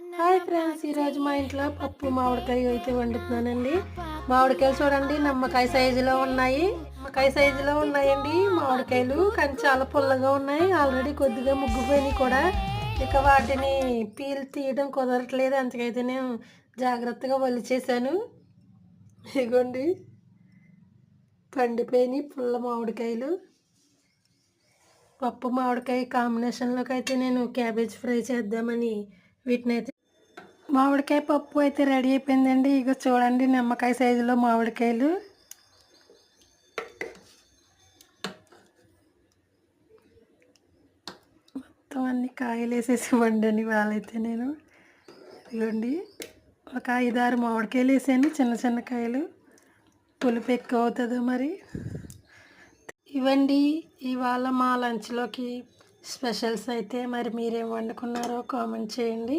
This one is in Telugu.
హాయ్ ఫ్రెండ్స్ ఈరోజు మా ఇంట్లో పప్పు మామిడికాయ అయితే వండుతున్నానండి. మామిడికాయలు చూడండి నిమ్మకాయ సైజులో ఉన్నాయి. నిమ్మకాయ సైజులో ఉన్నాయండి మామిడికాయలు కానీ చాలా పుల్లగా ఉన్నాయి. ఆల్రెడీ కొద్దిగా ముగ్గుపోయినాయి కూడా. ఇక వాటిని పీల్ తీయడం కుదరట్లేదు అందుకైతే నేను జాగ్రత్తగా వలిచేసాను ఇగోండి పండిపోయినాయి పుల్ల మామిడికాయలు. పప్పు మామిడికాయ కాంబినేషన్లోకి అయితే నేను క్యాబేజ్ ఫ్రై చేద్దామని వీటిని అయితే మామిడికాయ పప్పు అయితే రెడీ అయిపోయిందండి. ఇక చూడండి నిమ్మకాయ సైజులో మామిడికాయలు. మొత్తం అన్ని కాయలు వేసేసి వండని వాళ్ళైతే నేను. ఇదిగోండి ఒక ఐదారు మామిడికాయలు వేసాను చిన్న చిన్న కాయలు. పులుపు ఎక్కువ అవుతుందో మరి. ఇవ్వండి ఇవాళ మా లంచ్లోకి స్పెషల్స్ అయితే మరి మీరేం వండుకున్నారో కామెంట్ చేయండి.